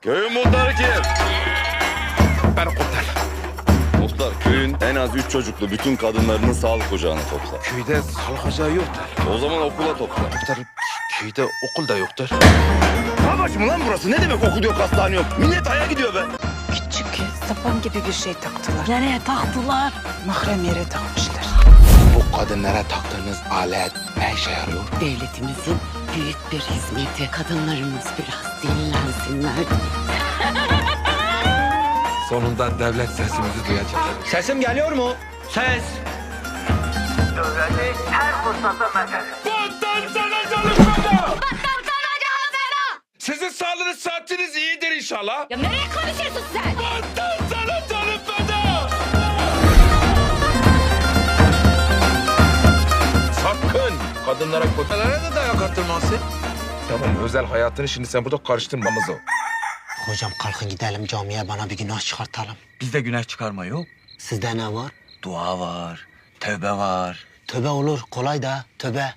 Köyün muhtarı kim? Ben kurtar. Muhtar köyün en az üç çocuklu bütün kadınlarının sağlık ocağına topla. Köyde sağlık ocağı yoktur. O zaman okula topla. Muhtar köyde okul da yoktur. Savaş mı lan burası? Ne demek okul yok hastane yok? Millet aya gidiyor be. Küçük sapan gibi bir şey taktılar. Nereye taktılar? Mahrem yere takmışlar. Bu kadınlara taktığınız alet ne işe yarıyor? Devletimizin büyük bir hizmeti. Kadınlarımız biraz dinlensinler. Sonunda devlet sesimizi duyacak. Sesim geliyor mu? Ses. Sizin sağlığınız saatiniz iyidir inşallah. Ya nereye konuşuyorsun sen? Kadınlara kotalara da dayak attırmasın. Tamam özel hayatını şimdi sen burada karıştırmamız o. Hocam kalkın gidelim camiye bana bir günah çıkartalım. Bizde günah çıkarma yok. Sizde ne var? Dua var, tövbe var. Töbe olur kolay da töbe.